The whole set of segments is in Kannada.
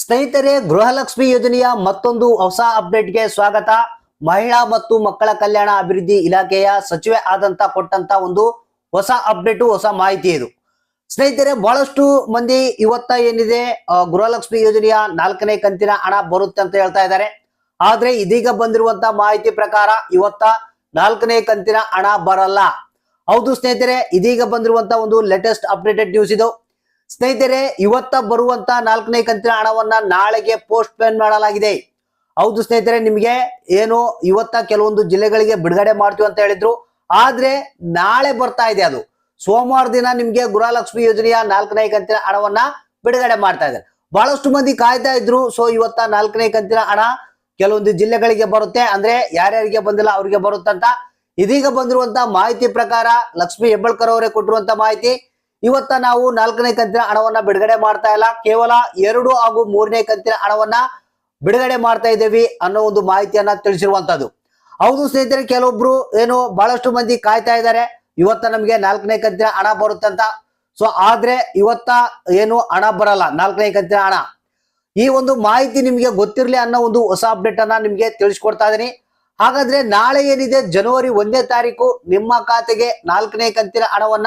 ಸ್ನೇಹಿತರೆ, ಗೃಹಲಕ್ಷ್ಮಿ ಯೋಜನೆಯ ಮತ್ತೊಂದು ಹೊಸ ಅಪ್ಡೇಟ್ಗೆ ಸ್ವಾಗತ. ಮಹಿಳಾ ಮತ್ತು ಮಕ್ಕಳ ಕಲ್ಯಾಣ ಅಭಿವೃದ್ಧಿ ಇಲಾಖೆಯ ಸಚಿವೆ ಆದಂತ ಕೊಟ್ಟಂತ ಒಂದು ಹೊಸ ಅಪ್ಡೇಟ್, ಹೊಸ ಮಾಹಿತಿ ಇದು. ಸ್ನೇಹಿತರೆ, ಬಹಳಷ್ಟು ಮಂದಿ ಇವತ್ತ ಏನಿದೆ ಗೃಹಲಕ್ಷ್ಮಿ ಯೋಜನೆಯ ನಾಲ್ಕನೇ ಕಂತಿನ ಹಣ ಬರುತ್ತೆ ಅಂತ ಹೇಳ್ತಾ ಇದ್ದಾರೆ. ಆದ್ರೆ ಇದೀಗ ಬಂದಿರುವಂತ ಮಾಹಿತಿ ಪ್ರಕಾರ ಇವತ್ತ ನಾಲ್ಕನೇ ಕಂತಿನ ಹಣ ಬರಲ್ಲ. ಹೌದು ಸ್ನೇಹಿತರೆ, ಇದೀಗ ಬಂದಿರುವಂತ ಒಂದು ಲೇಟೆಸ್ಟ್ ಅಪ್ಡೇಟೆಡ್ ನ್ಯೂಸ್ ಇದು. ಸ್ನೇಹಿತರೆ, ಇವತ್ತ ಬರುವಂತ ನಾಲ್ಕನೇ ಕಂತಿನ ಹಣವನ್ನ ನಾಳೆಗೆ ಪೋಸ್ಟ್ ಪೇನ್ ಮಾಡಲಾಗಿದೆ. ಹೌದು ಸ್ನೇಹಿತರೆ, ನಿಮಗೆ ಏನು ಇವತ್ತ ಕೆಲವೊಂದು ಜಿಲ್ಲೆಗಳಿಗೆ ಬಿಡುಗಡೆ ಮಾಡ್ತೀವಿ ಅಂತ ಹೇಳಿದ್ರು. ಆದ್ರೆ ನಾಳೆ ಬರ್ತಾ ಇದೆ ಅದು. ಸೋಮವಾರ ದಿನ ನಿಮ್ಗೆ ಗೃಹಲಕ್ಷ್ಮಿ ಯೋಜನೆಯ ನಾಲ್ಕನೇ ಕಂತಿನ ಹಣವನ್ನ ಬಿಡುಗಡೆ ಮಾಡ್ತಾ ಇದ್ದಾರೆ. ಬಹಳಷ್ಟು ಮಂದಿ ಕಾಯ್ತಾ ಇದ್ರು ಸೊ ಇವತ್ತ ನಾಲ್ಕನೇ ಕಂತಿನ ಹಣ ಕೆಲವೊಂದು ಜಿಲ್ಲೆಗಳಿಗೆ ಬರುತ್ತೆ. ಅಂದ್ರೆ ಯಾರ್ಯಾರಿಗೆ ಬಂದಿಲ್ಲ ಅವ್ರಿಗೆ ಬರುತ್ತಂತ. ಇದೀಗ ಬಂದಿರುವಂತ ಮಾಹಿತಿ ಪ್ರಕಾರ ಲಕ್ಷ್ಮಿ ಹೆಬ್ಬಳ್ಕರ್ ಅವರೇ ಕೊಟ್ಟಿರುವಂತ ಮಾಹಿತಿ. ಇವತ್ತ ನಾವು ನಾಲ್ಕನೇ ಕಂತಿನ ಹಣವನ್ನ ಬಿಡುಗಡೆ ಮಾಡ್ತಾ ಇಲ್ಲ. ಕೇವಲ ಎರಡು ಹಾಗೂ ಮೂರನೇ ಕಂತಿನ ಹಣವನ್ನ ಬಿಡುಗಡೆ ಮಾಡ್ತಾ ಇದ್ದೇವೆ ಅನ್ನೋ ಒಂದು ಮಾಹಿತಿಯನ್ನ ತಿಳಿಸಿರುವಂತದ್ದು. ಹೌದು ಸ್ನೇಹಿತರೆ, ಕೆಲವೊಬ್ರು ಏನು ಬಹಳಷ್ಟು ಮಂದಿ ಕಾಯ್ತಾ ಇದ್ದಾರೆ. ಇವತ್ತ ನಮಗೆ ನಾಲ್ಕನೇ ಕಂತಿನ ಹಣ ಬರುತ್ತಂತ. ಸೊ ಆದ್ರೆ ಇವತ್ತ ಏನು ಹಣ ಬರಲ್ಲ. ನಾಲ್ಕನೇ ಕಂತಿನ ಹಣ. ಈ ಒಂದು ಮಾಹಿತಿ ನಿಮಗೆ ಗೊತ್ತಿರಲಿ ಅನ್ನೋ ಒಂದು ಹೊಸ ಅಪ್ಡೇಟ್ ಅನ್ನ ನಿಮ್ಗೆ ತಿಳಿಸ್ಕೊಡ್ತಾ ಇದೀನಿ. ಹಾಗಾದ್ರೆ ನಾಳೆ ಏನಿದೆ? ಜನವರಿ ಒಂದನೇ ತಾರೀಕು ನಿಮ್ಮ ಖಾತೆಗೆ ನಾಲ್ಕನೇ ಕಂತಿನ ಹಣವನ್ನ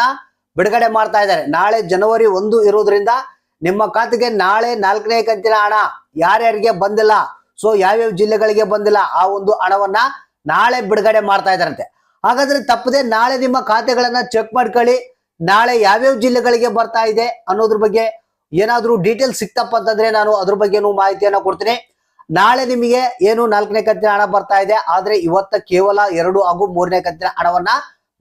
ಬಿಡುಗಡೆ ಮಾಡ್ತಾ ಇದ್ದಾರೆ. ನಾಳೆ ಜನವರಿ ಒಂದು ಇರೋದ್ರಿಂದ ನಿಮ್ಮ ಖಾತೆಗೆ ನಾಳೆ ನಾಲ್ಕನೇ ಕಂತಿನ ಹಣ ಯಾರ್ಯಾರಿಗೆ ಬಂದಿಲ್ಲ, ಸೊ ಯಾವ್ಯಾವ ಜಿಲ್ಲೆಗಳಿಗೆ ಬಂದಿಲ್ಲ ಆ ಒಂದು ಹಣವನ್ನ ನಾಳೆ ಬಿಡುಗಡೆ ಮಾಡ್ತಾ ಇದ್ದಾರಂತೆ. ಹಾಗಾದ್ರೆ ತಪ್ಪದೆ ನಾಳೆ ನಿಮ್ಮ ಖಾತೆಗಳನ್ನ ಚೆಕ್ ಮಾಡ್ಕೊಳ್ಳಿ. ನಾಳೆ ಯಾವ್ಯಾವ ಜಿಲ್ಲೆಗಳಿಗೆ ಬರ್ತಾ ಇದೆ ಅನ್ನೋದ್ರ ಬಗ್ಗೆ ಏನಾದ್ರೂ ಡೀಟೇಲ್ ಸಿಕ್ತಪ್ಪ ಅಂತಂದ್ರೆ ನಾನು ಅದ್ರ ಬಗ್ಗೆನೂ ಮಾಹಿತಿಯನ್ನ ಕೊಡ್ತೀನಿ. ನಾಳೆ ನಿಮಗೆ ಏನು ನಾಲ್ಕನೇ ಕಂತಿನ ಹಣ ಬರ್ತಾ ಇದೆ, ಆದ್ರೆ ಇವತ್ತ ಕೇವಲ ಎರಡು ಹಾಗೂ ಮೂರನೇ ಕಂತಿನ ಹಣವನ್ನ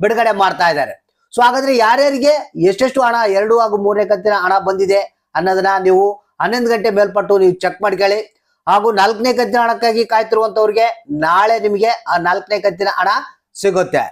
ಬಿಡುಗಡೆ ಮಾಡ್ತಾ ಇದ್ದಾರೆ. ಸೊ ಹಾಗಾದ್ರೆ ಯಾರ್ಯಾರಿಗೆ ಎಷ್ಟೆಷ್ಟು ಹಣ, ಎರಡು ಹಾಗೂ ಮೂರನೇ ಕಂತಿನ ಹಣ ಬಂದಿದೆ ಅನ್ನೋದನ್ನ ನೀವು ಹನ್ನೊಂದು ಗಂಟೆ ಮೇಲ್ಪಟ್ಟು ನೀವು ಚೆಕ್ ಮಾಡ್ಕೊಳ್ಳಿ. ಹಾಗೂ ನಾಲ್ಕನೇ ಕಂತಿನ ಹಣಕ್ಕಾಗಿ ಕಾಯ್ತಿರುವಂತವ್ರಿಗೆ ನಾಳೆ ನಿಮಗೆ ಆ ನಾಲ್ಕನೇ ಕಂತಿನ ಹಣ ಸಿಗುತ್ತೆ.